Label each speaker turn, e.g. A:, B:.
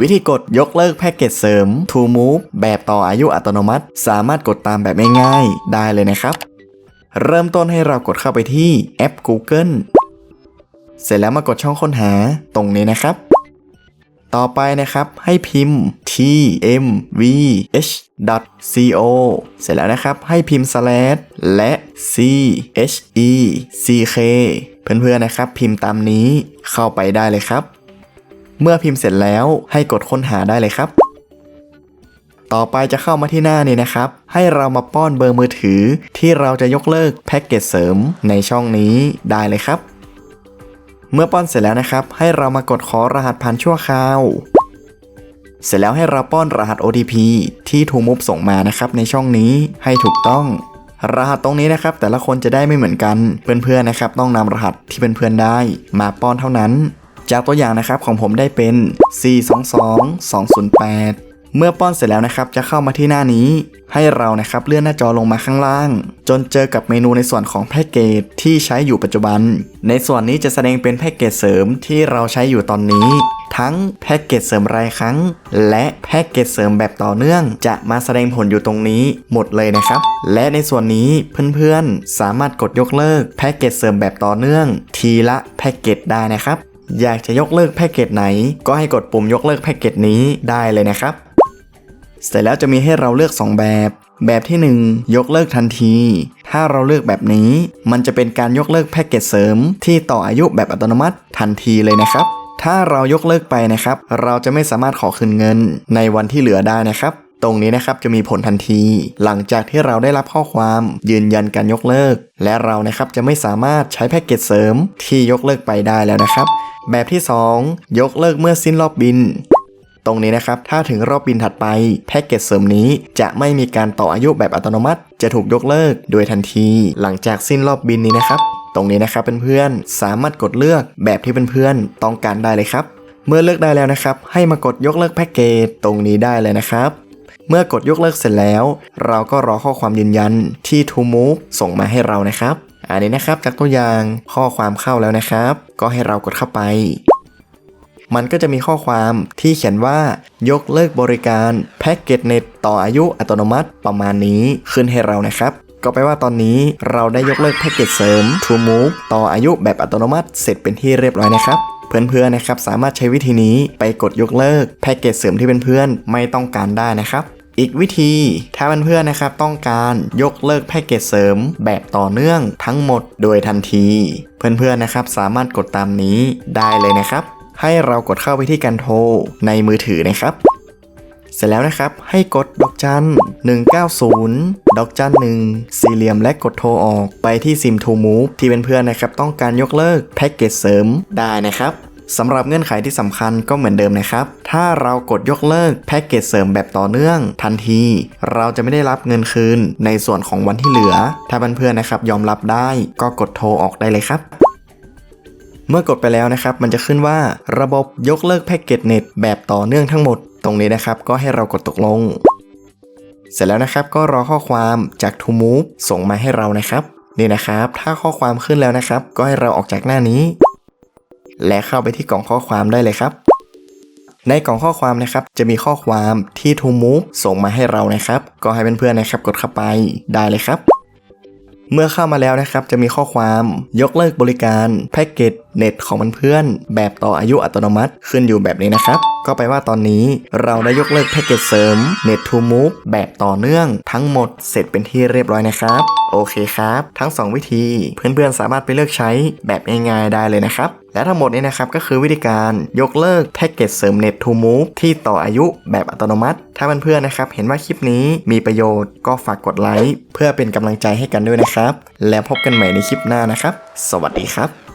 A: วิธีกดยกเลิกแพ็กเกจเสริม To Move แบบต่ออายุอัตโนมัติ สามารถกดตามแบบง่ายๆได้เลยนะครับ เริ่มต้นให้เรากดเข้าไปที่แอป Google เสร็จแล้วมากดช่องค้นหาตรงนี้นะครับ ต่อไปนะครับให้พิมพ์ tmvh.co เสร็จแล้วนะครับให้พิมพ์ slash และ check เพื่อนๆนะครับ พิมพ์ตามนี้เข้าไปได้เลยครับ เมื่อพิมพ์เสร็จแล้วให้กดค้นหาได้เลยครับ ต่อไปจะเข้ามาที่หน้านี้นะครับ ให้เรามาป้อนเบอร์มือถือ ที่เราจะยกเลิกแพ็กเกจเสริมในช่องนี้ได้เลยครับ เมื่อป้อนเสร็จแล้วนะครับ ให้เรามากดขอรหัสผ่านชั่วคราว เสร็จแล้วให้เราป้อนรหัส OTP ที่ทูมุฟส่งมานะครับในช่องนี้ให้ถูกต้องรหัสตรงนี้นะครับแต่ละคนจะได้ไม่เหมือนกัน เพื่อนๆนะครับ ต้องนำรหัสที่เพื่อนๆได้ มาป้อนเท่านั้น จากตัวอย่างนะครับของผมได้เป็น 422-208เมื่อป้อนเสร็จแล้วนะครับจะเข้ามาที่หน้านี้ ให้เรานะครับเลื่อนหน้าจอลงมาข้างล่าง จนเจอกับเมนูในส่วนของแพ็กเกจที่ใช้อยู่ปัจจุบัน ในส่วนนี้จะแสดงเป็นแพ็กเกจเสริมที่เราใช้อยู่ตอนนี้ ทั้งแพ็กเกจเสริมรายครั้ง และแพ็กเกจเสริมแบบต่อเนื่อง จะมาแสดงผลอยู่ตรงนี้หมดเลยนะครับ และในส่วนนี้เพื่อนๆสามารถกดยกเลิกแพ็กเกจเสริมแบบต่อเนื่อง ทีละแพ็กเกจได้นะครับ อยากจะยกเลิกแพ็กเกจไหน ก็ให้กดปุ่มยกเลิกแพ็กเกจนี้ได้เลยนะครับ เสร็จแล้วจะมีให้เราเลือก 2 แบบ แบบที่ 1 ยกเลิกทันที ถ้าเราเลือกแบบนี้ มันจะเป็นการยกเลิกแพ็กเกจเสริม ที่ต่ออายุแบบอัตโนมัติทันทีเลยนะครับ ถ้าเรายกเลิกไปนะครับ เราจะไม่สามารถขอคืนเงินในวันที่เหลือได้นะครับตรงนี้นะครับจะมีผลทันที หลังจากที่เราได้รับข้อความยืนยันการยกเลิก และเรานะครับจะไม่สามารถใช้แพ็กเกจเสริมที่ยกเลิกไปได้แล้วนะครับ แบบที่ 2 ยกเลิกเมื่อสิ้นรอบบิน ตรงนี้นะครับ ถ้าถึงรอบบินถัดไป แพ็กเกจเสริมนี้จะไม่มีการต่ออายุแบบอัตโนมัติ จะถูกยกเลิกโดยทันที หลังจากสิ้นรอบบินนี้นะครับ ตรงนี้นะครับเพื่อนๆสามารถกดเลือกแบบที่เพื่อนๆต้องการได้เลยครับ เมื่อเลือกได้แล้วนะครับ ให้มากดยกเลิกแพ็กเกจตรงนี้ได้เลยนะครับเมื่อกดยกเลิกเสร็จแล้ว เราก็รอข้อความยืนยันที่ To Move ส่งมาให้เรานะครับ อันนี้นะครับจากตัวอย่างข้อความเข้าแล้วนะครับ ก็ให้เรากดเข้าไป มันก็จะมีข้อความที่เขียนว่ายกเลิกบริการแพ็กเกจเน็ตต่ออายุอัตโนมัติประมาณนี้ขึ้นให้เรานะครับก็แปลว่าตอนนี้เราได้ยกเลิกแพ็กเกจเสริม To Move ต่ออายุแบบอัตโนมัติเสร็จเป็นที่เรียบร้อยนะครับ เพื่อนๆนะครับสามารถใช้วิธีนี้ไปกดยกเลิกแพ็กเกจเสริมที่เพื่อนๆไม่ต้องการได้นะครับ อีกวิธีถ้าเพื่อนๆนะครับต้องการยกเลิกแพ็กเกจเสริมแบบต่อเนื่องทั้งหมดโดยทันที เพื่อนๆนะครับสามารถกดตามนี้ได้เลยนะครับ ให้เรากดเข้าไปที่การโทรในมือถือนะครับเสร็จแล้วนะครับ ให้กดดอกจัน 190 ดอกจัน1สี่เหลี่ยมและกดโทรออกไปที่ซิมทูมูฟที่เป็นเพื่อนๆนะครับ ต้องการยกเลิกแพ็กเกจเสริมได้นะครับ สำหรับเงื่อนไขที่สำคัญก็เหมือนเดิมนะครับ ถ้าเรากดยกเลิกแพ็กเกจเสริมแบบต่อเนื่อง ทันที เราจะไม่ได้รับเงินคืนในส่วนของวันที่เหลือ ถ้าเพื่อนๆนะครับ ยอมรับได้ก็กดโทรออกได้เลยครับเมื่อกดไปแล้วนะครับ มันจะขึ้นว่าระบบยกเลิกแพ็กเกจเน็ตแบบต่อเนื่องทั้งหมด ตรงนี้นะครับ ก็ให้เรากดตกลง เสร็จแล้วนะครับก็รอข้อความจาก To Move ส่งมาให้เรานะครับ นี่นะครับ ถ้าข้อความขึ้นแล้วนะครับ ก็ให้เราออกจากหน้านี้ และเข้าไปที่กล่องข้อความได้เลยครับในกล่องข้อความนะครับจะมีข้อความที่ทูมูฟส่งมาให้เรานะครับ ก็ให้เพื่อนๆนะครับกดเข้าไปได้เลยครับ เมื่อเข้ามาแล้วนะครับจะมีข้อความยกเลิกบริการแพ็กเกจ เน็ตของเพื่อนๆแบบต่ออายุอัตโนมัติขึ้นอยู่แบบนี้นะครับ ก็แปลว่าตอนนี้เราได้ยกเลิกแพ็กเกจเสริม Net to Move แบบต่อเนื่อง ทั้งหมดเสร็จเป็นที่เรียบร้อยนะครับ โอเคครับ ทั้ง 2 วิธีเพื่อนๆสามารถไปเลือกใช้แบบง่ายๆได้เลยนะครับและทั้งหมดนี้นะครับก็คือวิธีการยกเลิกแพ็กเกจเสริม Net to Move ที่ต่ออายุแบบอัตโนมัติ ถ้าเพื่อนๆนะครับเห็นว่าคลิปนี้มีประโยชน์ก็ฝากกดไลค์เพื่อเป็นกำลังใจให้กันด้วยนะครับ แล้วพบกันใหม่ในคลิปหน้านะครับ สวัสดีครับ